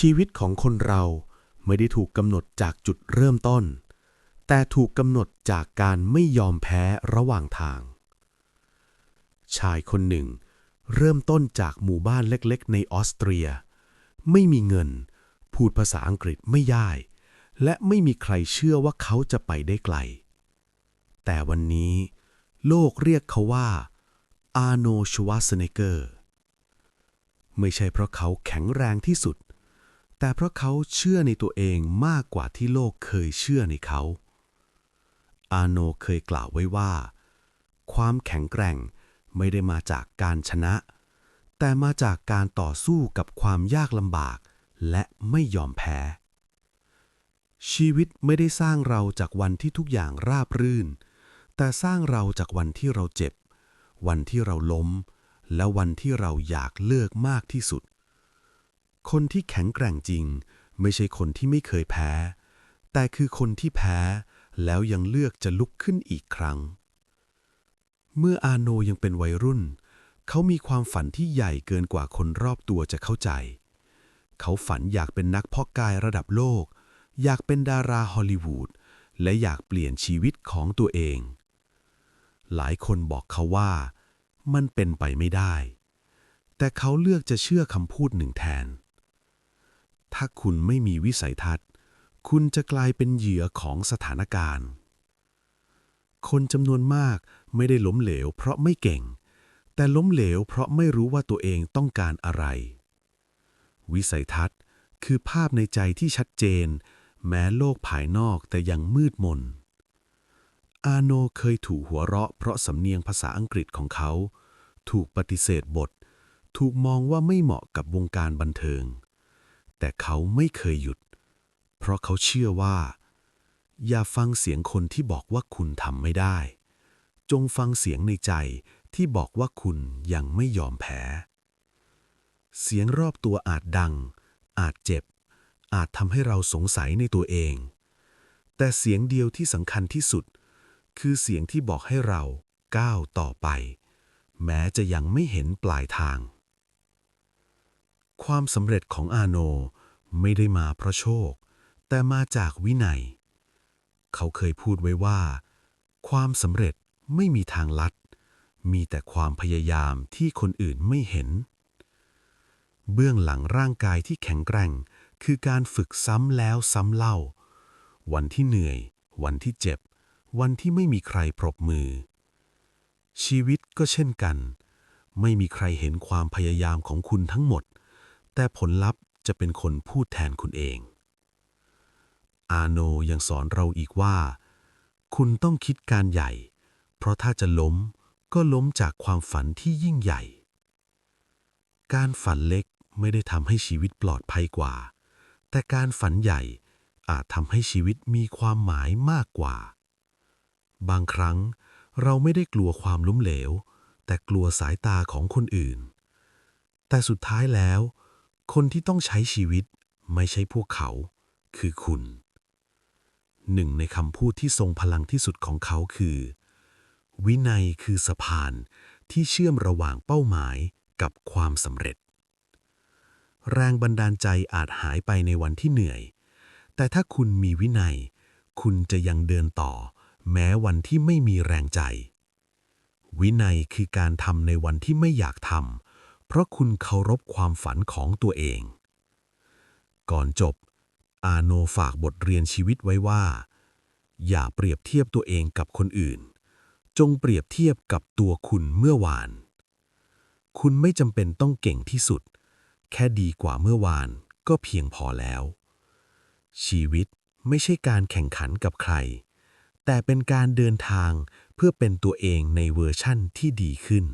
ชีวิตของคนเราไม่ได้ถูกกำหนดจากจุดเริ่มต้น แต่ถูกกำหนดจากการไม่ยอมแพ้ระหว่างทาง ชายคนหนึ่ง เริ่มต้นจากหมู่บ้านเล็กๆ ในออสเตรีย ไม่มีเงิน พูดภาษาอังกฤษไม่ได้ และไม่มีใครเชื่อว่าเขาจะไปได้ไกล แต่วันนี้ โลกเรียกเขาว่า อาโนชวาสเนเกอร์ ไม่ใช่เพราะเขาแข็งแรงที่สุด แต่เพราะเขาเชื่อในตัวเองมากกว่าที่โลกเคยเชื่อในเขา อาโนเคยกล่าวไว้ว่า ความแข็งแกร่งไม่ได้มาจากการชนะ แต่มาจากการต่อสู้กับความยากลำบาก และไม่ยอมแพ้ ชีวิตไม่ได้สร้างเราจากวันที่ทุกอย่างราบรื่น แต่สร้างเราจากวันที่เราเจ็บ วันที่เราล้ม และวันที่เราอยากเลิกมากที่สุด คนที่แข็งแกร่งจริง ไม่ใช่คนที่ไม่เคยแพ้ แต่คือคนที่แพ้ แล้วยังเลือกจะลุกขึ้นอีกครั้ง เมื่ออาโนยังเป็นวัยรุ่น เขามีความฝันที่ใหญ่เกินกว่าคนรอบตัวจะเข้าใจ เขาฝันอยากเป็นนักเพาะกายระดับโลก อยากเป็นดาราฮอลลีวูดและอยากเปลี่ยนชีวิตของตัวเอง หลายคนบอกเขาว่ามันเป็นไปไม่ได้ แต่เขาเลือกจะเชื่อคำพูดหนึ่งแทน ถ้าคุณไม่มีวิสัยทัศน์ คุณจะกลายเป็นเหยื่อของสถานการณ์ คนจำนวนมากไม่ได้ล้มเหลวเพราะไม่เก่ง แต่ล้มเหลวเพราะไม่รู้ว่าตัวเองต้องการอะไร วิสัยทัศน์คือภาพในใจที่ชัดเจน แม้โลกภายนอกแต่ยังมืดมน อาโนเคยถูกหัวเราะเพราะสำเนียงภาษาอังกฤษของเขา ถูกปฏิเสธบท ถูกมองว่าไม่เหมาะกับวงการบันเทิง แต่เขาไม่เคยหยุด เพราะเขาเชื่อว่า อย่าฟังเสียงคนที่บอกว่าคุณทำไม่ได้ จงฟังเสียงในใจที่บอกว่าคุณยังไม่ยอมแพ้ เสียงรอบตัวอาจดัง อาจเจ็บ อาจทำให้เราสงสัยในตัวเอง แต่เสียงเดียวที่สำคัญที่สุด คือเสียงที่บอกให้เราก้าวต่อไป แม้จะยังไม่เห็นปลายทาง ความสำเร็จของอาโนไม่ได้มาเพราะโชค แต่มาจากวินัย เขาเคยพูดไว้ว่า ความสำเร็จไม่มีทางลัด มีแต่ความพยายามที่คนอื่นไม่เห็น เบื้องหลังร่างกายที่แข็งแกร่ง คือการฝึกซ้ำแล้วซ้ำเล่า วันที่เหนื่อย วันที่เจ็บ วันที่ไม่มีใครปรบมือ ชีวิตก็เช่นกัน ไม่มีใครเห็นความพยายามของคุณทั้งหมด แต่ผลลัพธ์จะเป็นคนพูดแทนคุณเอง อาโนยังสอนเราอีกว่า คุณต้องคิดการใหญ่ เพราะถ้าจะล้มก็ล้มจากความฝันที่ยิ่งใหญ่ การฝันเล็กไม่ได้ทำให้ชีวิตปลอดภัยกว่า แต่การฝันใหญ่อาจทำให้ชีวิตมีความหมายมากกว่า บางครั้งเราไม่ได้กลัวความล้มเหลว แต่กลัวสายตาของคนอื่น แต่สุดท้ายแล้ว คนที่ต้องใช้ชีวิตไม่ใช่พวกเขา คือคุณ หนึ่งในคำพูดที่ทรงพลังที่สุดของเขาคือ วินัยคือสะพานที่เชื่อมระหว่างเป้าหมายกับความสำเร็จ แรงบันดาลใจอาจหายไปในวันที่เหนื่อย แต่ถ้าคุณมีวินัย คุณจะยังเดินต่อ แม้วันที่ไม่มีแรงใจ วินัยคือการทำในวันที่ไม่อยากทำ เพราะคุณเคารพความฝันของตัวเอง ก่อนจบ อาโนฝากบทเรียนชีวิตไว้ว่า อย่าเปรียบเทียบตัวเองกับคนอื่น จงเปรียบเทียบกับตัวคุณเมื่อวาน คุณไม่จำเป็นต้องเก่งที่สุด แค่ดีกว่าเมื่อวานก็เพียงพอแล้ว ชีวิตไม่ใช่การแข่งขันกับใคร แต่เป็นการเดินทางเพื่อเป็นตัวเองในเวอร์ชั่นที่ดีขึ้น